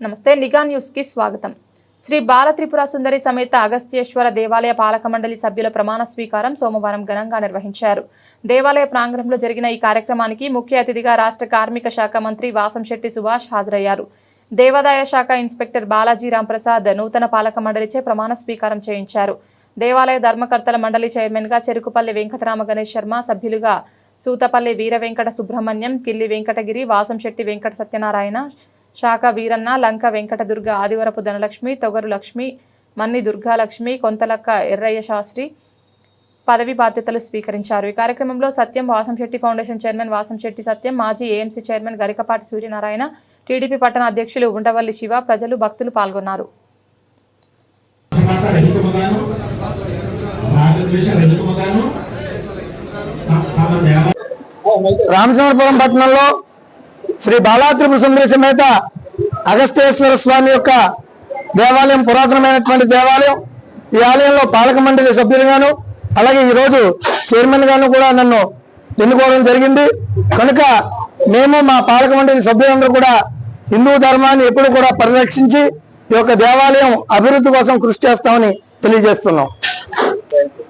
నమస్తే నిఘా న్యూస్కి స్వాగతం. శ్రీ బాలత్రిపుర సుందరి సమేత అగస్త్యేశ్వర దేవాలయ పాలక మండలి సభ్యుల ప్రమాణ స్వీకారం సోమవారం ఘనంగా నిర్వహించారు. దేవాలయ ప్రాంగణంలో జరిగిన ఈ కార్యక్రమానికి ముఖ్య అతిథిగా రాష్ట్ర కార్మిక శాఖ మంత్రి వాసంశెట్టి సుభాష్ హాజరయ్యారు. దేవాదాయ శాఖ ఇన్స్పెక్టర్ బాలాజీ రాంప్రసాద్ నూతన పాలక మండలిచే ప్రమాణ స్వీకారం చేయించారు. దేవాలయ ధర్మకర్తల మండలి చైర్మన్గా చెరుకుపల్లి వెంకటరామ గణేష్ శర్మ సభ్యులుగా సూతపల్లి వీర వెంకట సుబ్రహ్మణ్యం కిల్లి వెంకటగిరి వాసంశెట్టి వెంకట సత్యనారాయణ శాఖ వీరన్న లంక వెంకట దుర్గ ఆదివరపు ధనలక్ష్మి తొగరు లక్ష్మి మన్ని దుర్గాలక్ష్మి కొంతలక్క ఎర్రయ్య శాస్త్రి పదవి బాధ్యతలు స్వీకరించారు. ఈ కార్యక్రమంలో సత్యం వాసంశెట్టి ఫౌండేషన్ చైర్మన్ వాసంశెట్టి సత్యం మాజీ AMC chairman Garikapati Suryanarayana TDP పట్టణ అధ్యక్షులు ఉండవల్లి శివ ప్రజలు భక్తులు పాల్గొన్నారు. రామచంద్రపురం పట్టణంలో శ్రీ బాలాత్రిపు సుందరి సమేత అగస్తేశ్వర స్వామి యొక్క దేవాలయం పురాతనమైనటువంటి దేవాలయం. ఈ ఆలయంలో పాలక మండలి సభ్యులుగాను అలాగే ఈరోజు చైర్మన్ గాను కూడా నన్ను ఎన్నుకోవడం జరిగింది. కనుక మేము మా పాలక మండలి సభ్యులందరూ కూడా హిందూ ధర్మాన్ని ఎప్పుడు కూడా పరిరక్షించి ఈ యొక్క దేవాలయం అభివృద్ధి కోసం కృషి చేస్తామని తెలియజేస్తున్నాం.